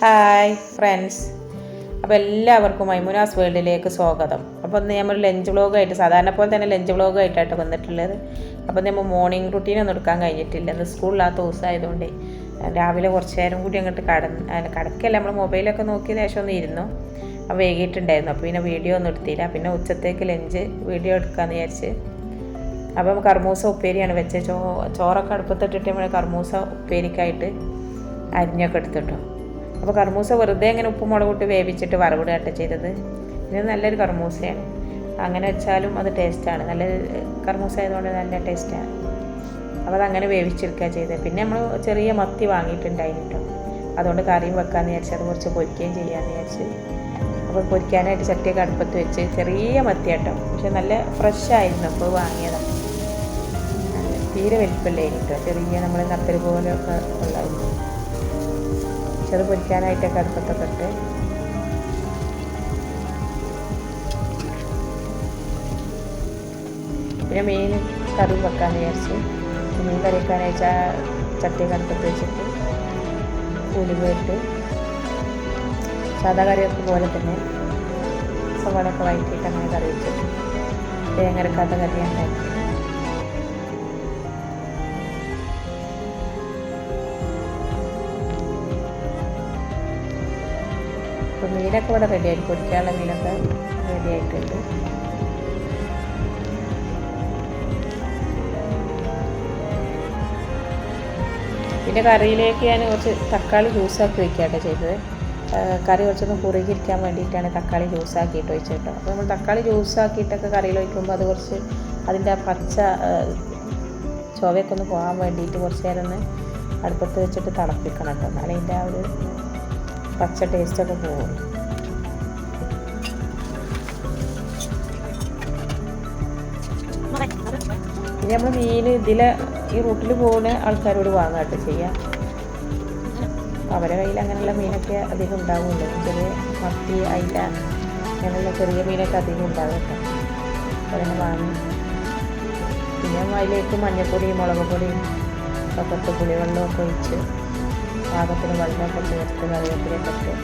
Hi friends അപ്പോൾ എല്ലാവർക്കും മൈമുനാസ് വേൾഡിലേക്ക് സ്വാഗതം. അപ്പോൾ ഇന്ന് നമ്മൾ ലഞ്ച് വ്ളോഗായിട്ട് സാധാരണ പോലെ തന്നെ ലഞ്ച് വ്ളോഗായിട്ടാണ് വന്നിട്ടുള്ളത്. അപ്പോൾ നമ്മൾ മോർണിംഗ് റുട്ടീൻ ഒന്നും എടുക്കാൻ കഴിഞ്ഞിട്ടില്ല. ഇന്ന് സ്കൂളിലാത്ത ദിവസമായതുകൊണ്ട് രാവിലെ കുറച്ച് നേരം കൂടി അങ്ങോട്ട് കടന്ന് കടക്കല്ല നമ്മൾ മൊബൈലൊക്കെ നോക്കിയ ശേഷം ഒന്ന് ഇരുന്നു. അപ്പോൾ വൈകിട്ടുണ്ടായിരുന്നു. അപ്പോൾ പിന്നെ വീഡിയോ ഒന്നും എടുത്തില്ല. പിന്നെ ഉച്ചത്തേക്ക് ലഞ്ച് വീഡിയോ എടുക്കാമെന്ന് വിചാരിച്ച്. അപ്പം കർമൂസ ഉപ്പേരിയാണ് വെച്ചത്. ചോ ചോറൊക്കെ അടുപ്പത്തിട്ടിട്ട് നമ്മൾ കർമൂസ ഉപ്പേരിക്കായിട്ട് അരിഞ്ഞൊക്കെ എടുത്തിട്ടോ. അപ്പോൾ കർമൂസ വെറുതെ ഇങ്ങനെ ഉപ്പും മുളക് ഇട്ട് വേവിച്ചിട്ട് വറവിടുകട്ട ചെയ്തത്. ഇത് നല്ലൊരു കർമൂസയാണ്. അങ്ങനെ വെച്ചാലും അത് ടേസ്റ്റാണ് നല്ല കർമൂസ ആയതുകൊണ്ട് നല്ല ടേസ്റ്റാണ് അപ്പോൾ അതങ്ങനെ വേവിച്ചെടുക്കുക ചെയ്തത്. പിന്നെ നമ്മൾ ചെറിയ മത്തി വാങ്ങിയിട്ടുണ്ടായിരുന്നു കേട്ടോ. അതുകൊണ്ട് കറിയും വെക്കാമെന്ന് വിചാരിച്ച് അത് കുറച്ച് പൊരിക്കുകയും ചെയ്യാമെന്ന് വിചാരിച്ച്. അപ്പോൾ പൊരിക്കാനായിട്ട് ചട്ടിയൊക്കെ അടുപ്പത്ത് വെച്ച് ചെറിയ മത്തി കേട്ടോ. പക്ഷെ നല്ല ഫ്രഷ് ആയിരുന്നു അപ്പോൾ വാങ്ങിയതാണ് തീരെ വലിപ്പമില്ലായിരിക്കും കേട്ടോ. ചെറിയ നമ്മൾ നത്തൽ പോലെയൊക്കെ ഉള്ളായിരുന്നു ചെറു പൊരിക്കാനായിട്ടൊക്കെ അടുപ്പത്തൊക്കെ ഇട്ട്. പിന്നെ മീൻ കറി വെക്കാമെന്ന് വിചാരിച്ചു. മീൻ കറി വെക്കാനായിട്ട് ആ ചട്ടിയൊക്കെ അടുപ്പത്ത് വെച്ചിട്ട് ഉലുവ ഇട്ട് സാധാ കറിയൊക്കെ പോലെ തന്നെ സവാളൊക്കെ വഴറ്റിയിട്ട് അങ്ങനെ കറി വെച്ചിട്ട് തേങ്ങ അരക്കാത്ത കറിയാണ് ഉണ്ടാക്കിയത്. അപ്പോൾ മീനൊക്കെ ഇവിടെ റെഡി കുടിക്കാനുള്ള മീനൊക്കെ റെഡി ആയിട്ടുണ്ട്. പിന്നെ കറിയിലേക്ക് ഞാൻ കുറച്ച് തക്കാളി ജ്യൂസാക്കി വെക്കുകയാണ് ചെയ്തത്. കറി കുറച്ചൊന്ന് കുറുകിയിരിക്കാൻ വേണ്ടിയിട്ടാണ് തക്കാളി ജ്യൂസാക്കിയിട്ട് ഒഴിച്ചിട്ടോ അപ്പോൾ നമ്മൾ തക്കാളി ജ്യൂസാക്കിയിട്ടൊക്കെ കറിയിൽ ഒഴിക്കുമ്പോൾ അത് കുറച്ച് അതിന്റെ ആ പച്ച ചുവയൊക്കെ ഒന്ന് പോകാൻ വേണ്ടിയിട്ട് കുറച്ച് നേരം ഒന്ന് അടുപ്പത്ത് വെച്ചിട്ട് തിളപ്പിക്കണം കേട്ടോ. അതിന്റെ ആ ഒരു പച്ച ടേസ്റ്റൊക്കെ പോകും ഇനി നമ്മൾ മീൻ ഇതിലെ ഈ റൂട്ടിൽ പോകുന്ന ആൾക്കാരോട് വാങ്ങാട്ട് ചെയ്യാം അവരെ കയ്യിൽ അങ്ങനെയുള്ള മീനൊക്കെ അധികം ഉണ്ടാവുമല്ലോ ചെറിയ മത്തി അയില അങ്ങനെയുള്ള ചെറിയ മീനൊക്കെ അധികം ഉണ്ടാവും അവരെ വാങ്ങി പിന്നെ അതിലേക്ക് മഞ്ഞൾപ്പൊടിയും മുളക് പൊടിയും ഒക്കെ പുളിവെള്ളമൊക്കെ ഒഴിച്ച് പാകത്തിന് വെള്ളമൊക്കെ ചേർത്ത് കറിവേപ്പിലൊക്കെ ഇട്ട്.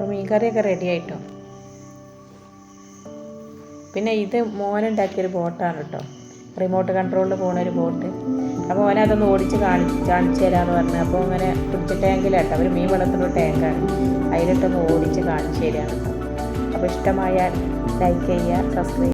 അപ്പോൾ കറിയൊക്കെ റെഡി ആയിട്ടോ? പിന്നെ ഇത് മോനുണ്ടാക്കിയൊരു ബോട്ടാണ് കേട്ടോ. റിമോട്ട് കൺട്രോളിൽ പോണ ഒരു ബോട്ട്. അപ്പോൾ അവനെ അതൊന്ന് ഓടിച്ച് കാണി കാണിച്ചു തരാമെന്ന് പറഞ്ഞു. അപ്പോൾ അങ്ങനെ പിടിച്ച ടാങ്കിലാട്ടോ അവർ മീൻ വളർത്തുന്ന ടാങ്കാണ് അതിലിട്ടൊന്ന് ഓടിച്ച് കാണിച്ചു തരാണ് അപ്പോൾ ഇഷ്ടമായാൽ ലൈക്ക് ചെയ്യുക സബ്സ്ക്രൈബ്